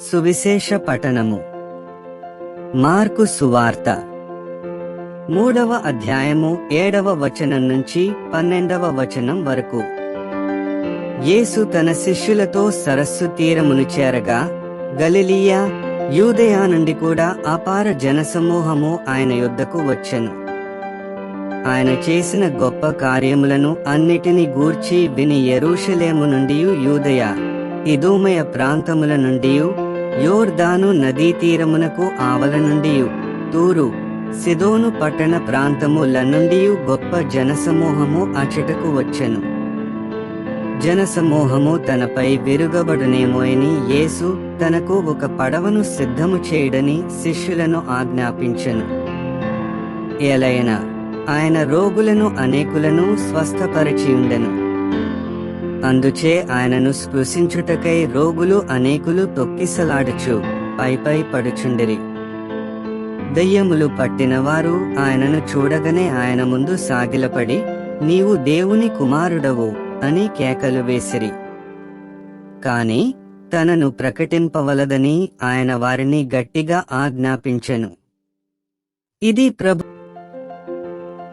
సువిశేష పఠనము. మార్కు సువార్త. మూడవ అధ్యాయము ఏడవ వచనం నుంచి పన్నెండవ వచనం వరకు. యేసు తన శిష్యులతో సరస్సు తీరమును చేరగా గలిలియా యూదయా నుండి కూడా అపార జనసమూహము ఆయన యుద్ధకు వచ్చెను. ఆయన చేసిన గొప్ప కార్యములను అన్నిటిని గూర్చి విని ఎరూషలేము నుండి యూదయ ఇదోమయ ప్రాంతముల నుండి యోర్దాను నదీ తీరమునకు ఆవల నుండి తూరు సిదోను పట్టణ ప్రాంతముల నుండి గొప్ప జనసమూహము అచటకు వచ్చెను. జనసమూహము తనపై విరుగబడునేమోయని యేసు తనకు ఒక పడవను సిద్ధము చేయడని శిష్యులను ఆజ్ఞాపించెను. ఎలయన ఆయన రోగులను అనేకులను స్వస్థపరచియుండెను. అందుచే ఆయనను స్పృశించుటకై రోగులు అనేకులు తొక్కిసలాడుచు పైపై పడుచుండిరి. దయ్యములు పట్టినవారు ఆయనను చూడగనే ఆయన ముందు సాగిలపడి నీవు దేవుని కుమారుడవు అని కేకలు వేసిరి. కాని తనను ప్రకటింపవలదని ఆయన వారిని గట్టిగా ఆజ్ఞాపించెను. ఇది ప్రభు